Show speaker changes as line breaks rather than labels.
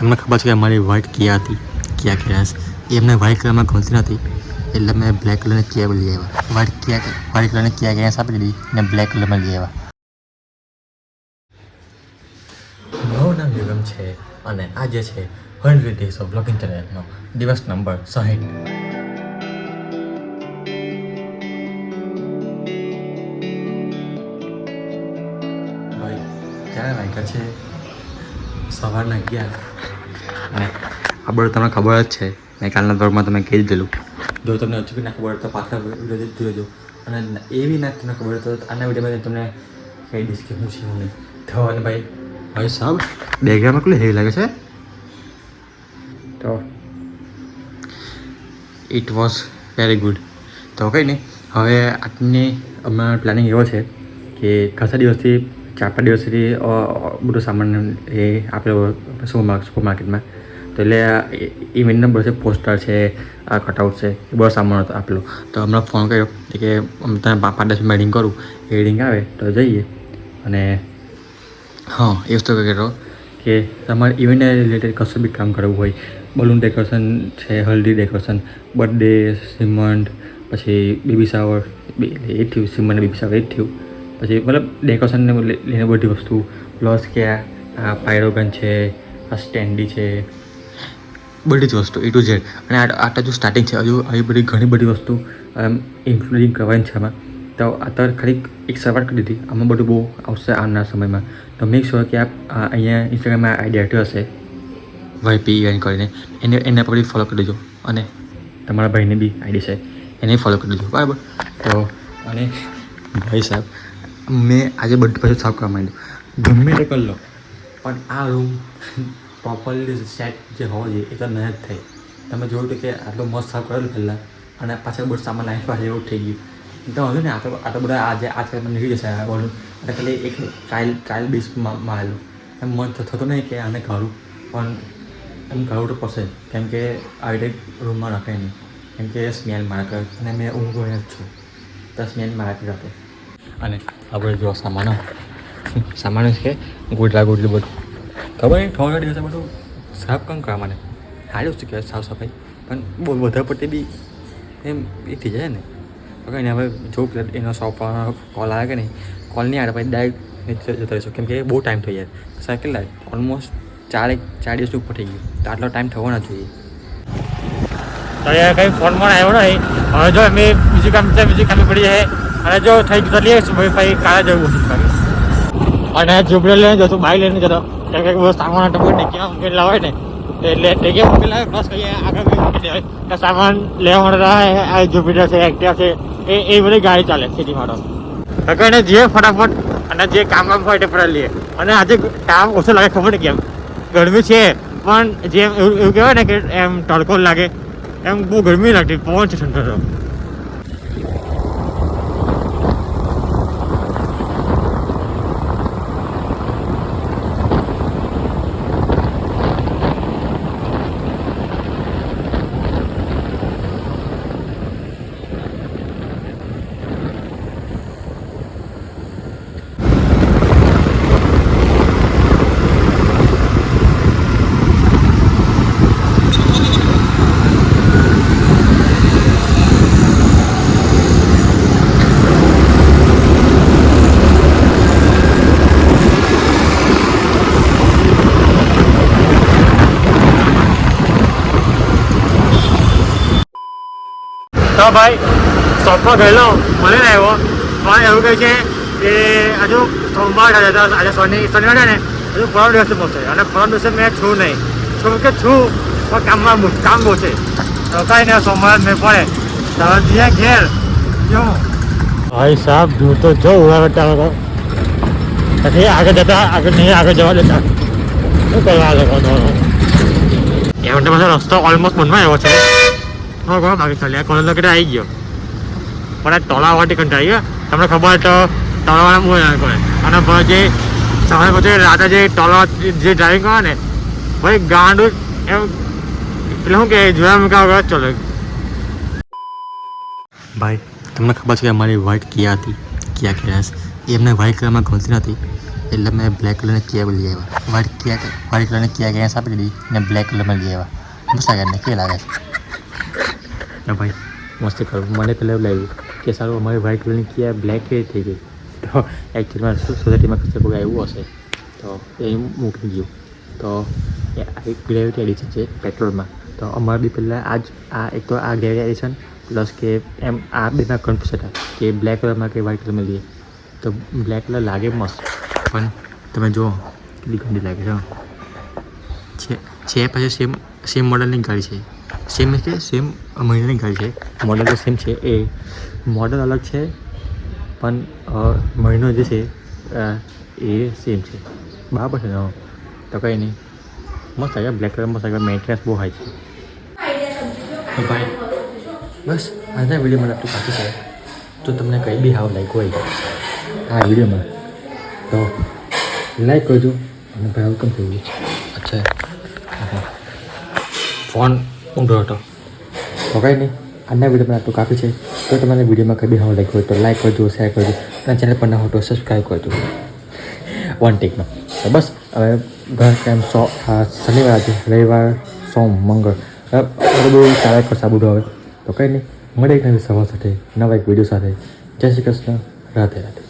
તમને ખબર છે કે અમારી વ્હાઇટ કિયા હતી, કિયા કેરાસ એ એમને વ્હાઇટ કલરમાં ગમતી નથી એટલે મેં બ્લેક કલરની કિયા લઈ આવ્યા. વ્હાઇટ કિયા વ્હાઇટ કલરની કિયા કેરાસ આપી દીધી ને બ્લેક કલરમાં લઈ આવ્યા. મારું નામ યુગમ છે અને આજે છે હંડ્રેડ ડેઝ ઓફ બ્લોગિંગ ચેનલનો દિવસ નંબર સાહીઠ. ક્યારે વાગ્યા છે? સવારના અગિયાર. આ બધું તમને ખબર જ છે. મેં કાલના વર્ગમાં તમે કહી દીધેલું. જો તમને હજુ બી ના ખબર તો પાછા વીડિયો જોઈ લેજો અને એ બી ના તમને ખબર તો આના વિડીયોમાં તમને કહી દઈશ કે હું છે હું નહીં તો અને ભાઈ ભાઈ સાહેબ બેકગ્રાઉન્ડમાં કેટલું હેવી લાગે છે? તો ઇટ વોઝ વેરી ગુડ તો કંઈ નહીં. હવે આજની અમારો પ્લાનિંગ એવો છે કે ખાસા દિવસથી ચાર પાંચ દિવસથી બધો અ, સામાન એ આપણે સુપર સુપર માર્કેટમાં તો એટલે ઇવેન્ટનો બધો છે પોસ્ટર છે આ કટઆઉટ છે એ બધો સામાન હતો આપેલો. તો હમણાં ફોન કર્યો કે તમે પાંચ દસ મેડિંગ કરું. એ રિંગ આવે તો જઈએ. અને હા એ વસ્તુ કહેતો કે તમારે ઇવેન્ટને રિલેટેડ કશું બી કામ કરવું હોય બલૂન ડેકોરેશન છે હલ્દી ડેકોરેશન બર્થડે સિમંટ પછી બેબી શાવર એ થયું સિમન્ટ બેબી શાવર એ થયું. પછી મતલબ ડેકોરેશનને લઈને બધી વસ્તુ પ્લસ કે આ પાયરોગન છે, આ સ્ટેન્ડી છે, બધી જ વસ્તુ એ ટુ ઝેડ અને આટલા જો સ્ટાર્ટિંગ છે, હજુ આવી બધી ઘણી બધી વસ્તુ ઇન્ક્લુડિંગ કરવાની છે આમાં. તો અત્યારે ખાલી એક શરૂઆત કરી દીધી. આમાં બધું બહુ આવશે આવનાર સમયમાં. તો મેક શ્યોર કે આપ અહીંયા ઇન્સ્ટાગ્રામમાં આઈડી આપ્યો હશે વાયપી એન કરીને. એને એને પર ફોલો કરી દેજો. અને તમારા ભાઈને બી આઈડી છે. એને ફોલો કરી દેજો. બરાબર? તો, અને, ભાઈ સાહેબ મેં આજે બધું પાછું સાફ કરવા માંડ્યું. ગમે તે કરી લો. પણ આ રૂમ પ્રોપરલી સેટ જે હોવો જોઈએ એ તો ન જ થઈ તમે જોયું કે આટલો મસ્ત સાફ કરેલો પહેલાં અને પાછળ બધું સામાન લાઈન પાસે એવું થઈ ગયું. તો વાંધો ને આટલો આટલો બધા આજે આજકાલ મને નીકળી જશે આ બોલું અને ખાલી એક કાયલ કાયલ બેસ મારેલું એમ મન થતું નહીં કે આને કાઢું પણ એમ કાઢવું તો પડશે કેમ કે આવી રીતે રૂમમાં રાખે નહીં. કેમ કે સ્મેલ મારા અને મેં ઊંઘો જ છું. તો સ્મેલ મારા રાખે અને આપણે જો સામાન સામાન છે ગોટલા ગોટલું બધું. ખબર થોડા દિવસે બધું. સાફ કામ કરવા મને સારું શું કહેવાય સાફ સફાઈ. પણ બહુ વધારે પડતી બી એમ એ થઈ જાય ને. તો કંઈ નહીં હવે જો એનો શોપ કોલ આવે કે નહીં કોલ નહીં આવે, પછી ડાયરેક્ટ જતો રહીશું. કેમ કે બહુ ટાઈમ થઈ જાય. સાયકલ કેટલા? ઓલમોસ્ટ ચાર એક ચાર દિવસ ઉપર થઈ ગયું. તો આટલો ટાઈમ થવો ના જોઈએ.
તો કંઈ પણ આવ્યો નહીં. હવે જો અમે બીજું કામ છે બીજું કામ પડી જાય. અને જો થઈ જતા લઈએ ભાઈ ભાઈ, કાલે જવું કોશિશ કરીશ અને જુબડે લઈને જતું બાઈક લઈને જતો. કંઈક કે બધો સામાન ટપો ને ક્યાં મૂકેલા હોય ને એટલે ટેકે મૂકેલા હોય પ્લસ કહીએ આગળ મૂકી દેવાય સામાન લેવા માટે આ જુપિટર છે, એક્ટિવા છે, એ એ બધી ગાડી ચાલે સિટી માટે કારણ જે ફટાફટ અને જે કામ કામ હોય તે ફટાફટ લઈએ. અને આજે કામ ઓછું લાગે, ખબર નહીં કેમ. ગરમી છે, પણ જેમ એવું એવું કહેવાય ને કે એમ તડકો લાગે. એમ બહુ ગરમી લાગતી, પવન છે ઠંડો ઠંડો. તો ભાઈ શોપમાં ગયેલો મને ને આવ્યો. પણ એવું કહે છે કે હજુ સોમવાર આજે તો આજે શનિ શનિવાર ને હજુ પરમ દિવસે પહોંચે અને પરમ દિવસે મેં છું નહીં. છું કે છું પણ કામમાં કામ બહુ છે. તો કાંઈ ને સોમવાર મેં પડે. તો ત્યાં ઘેર. કેવું ભાઈ સાહેબ હું તો જો ઊભા કરતા હતો પછી આગળ જતા આગળ નહીં આગળ જવા દેતા. શું કરવા લોકોનો એમ તો પાછો રસ્તો ઓલમોસ્ટ મનમાં આવ્યો છે. હા ઘણો બાકી ખાલી આ કોલેજ લગડે આવી ગયો. પણ આ તળાવ વાટી કંટાળી ગયો. તમને ખબર તો તળાવવાળા મૂળ આવે કરે. અને જે સવારે પછી રાતે જે તળાવ જે ડ્રાઇવિંગ કરે ને ભાઈ ગાંડું એમ, એટલે શું કે, જોયા મૂકા વગર ચલો.
ભાઈ, તમને ખબર છે કે અમારી વ્હાઇટ કિયા હતી. કિયા કેસ એ એમને વ્હાઇટ કલરમાં ગમતી નથી એટલે મેં બ્લેક કલરની કિયા લઈ આવ્યા. વ્હાઇટ કિયા વ્હાઇટ કલરની કિયા ગેસ આપી દીધી ને બ્લેક કલરમાં લઈ આવ્યા. મસ્ત કે લાગે છે? ભાઈ, મસ્ત કરું. મને પહેલાં એવું લાગ્યું કે સારું, અમારી વ્હાઇટ કલરની કિયા બ્લેક કેવી થઈ ગઈ. તો એકચ્યુઅલમાં સોસાયટીમાં કશે કોઈ આવ્યું હશે. તો એ મૂકી ગયું. તો એ એક ગ્રેવિટી એડિશન છે પેટ્રોલમાં તો અમારે બી પહેલાં આ જ આ એક તો આ ગ્રેવિટી એડિશન પ્લસ કે એમ આ બેના કન્ફ્યુઝ હતા કે બ્લેક કલરમાં કે વ્હાઇટ કલરમાં લઈએ. તો બ્લેક કલર લાગે મસ્ત. પણ તમે જુઓ, કેટલી ગંદી લાગે છે. છે પછી સેમ સેમ મોડલની ગાડી છે. સેમ કે સેમ મહિનાની ગાડી છે. મોડલ તો સેમ છે. એ મોડલ અલગ છે, પણ મહિનો જે છે એ સેમ છે. બરાબર છે તો કંઈ નહીં. મસ્ત આવ્યા બ્લેક કલર મસ્ત આવ્યા મેન્ટેનન્સ બહુ હાઈ છે. ભાઈ, બસ, આજના વિડીયોમાં આટલું બાકી છે. તો તમને કંઈ બી હાવ લાઈક હોય, આ વિડીયોમાં તો લાઈક કરજો. અને ભાઈ વેલકમ થઈ ગયું અચ્છા. ફોન ઊંધો હતો. તો કંઈ નહીં, આજના વિડીયોમાં આટલું કાપી છે. તો તમારે વિડીયોમાં કંઈ બી હાવ લાઈક હોય તો લાઈક કરજો શેર કરજો. અને ચેનલ પર ના હોય તો સબસ્ક્રાઈબ કરજો. વન ટેકમાં તો બસ, હવે ઘર ટાઈમ સો શનિવાર આજે, રવિવાર, સોમ, મંગળ. બધું ચાલે કરશે આ હવે. તો કંઈ નહીં મળે એક નવી સવાર સાથે, નવા એક વીડિયો સાથે. જય શ્રી કૃષ્ણ. રાધે રાધે.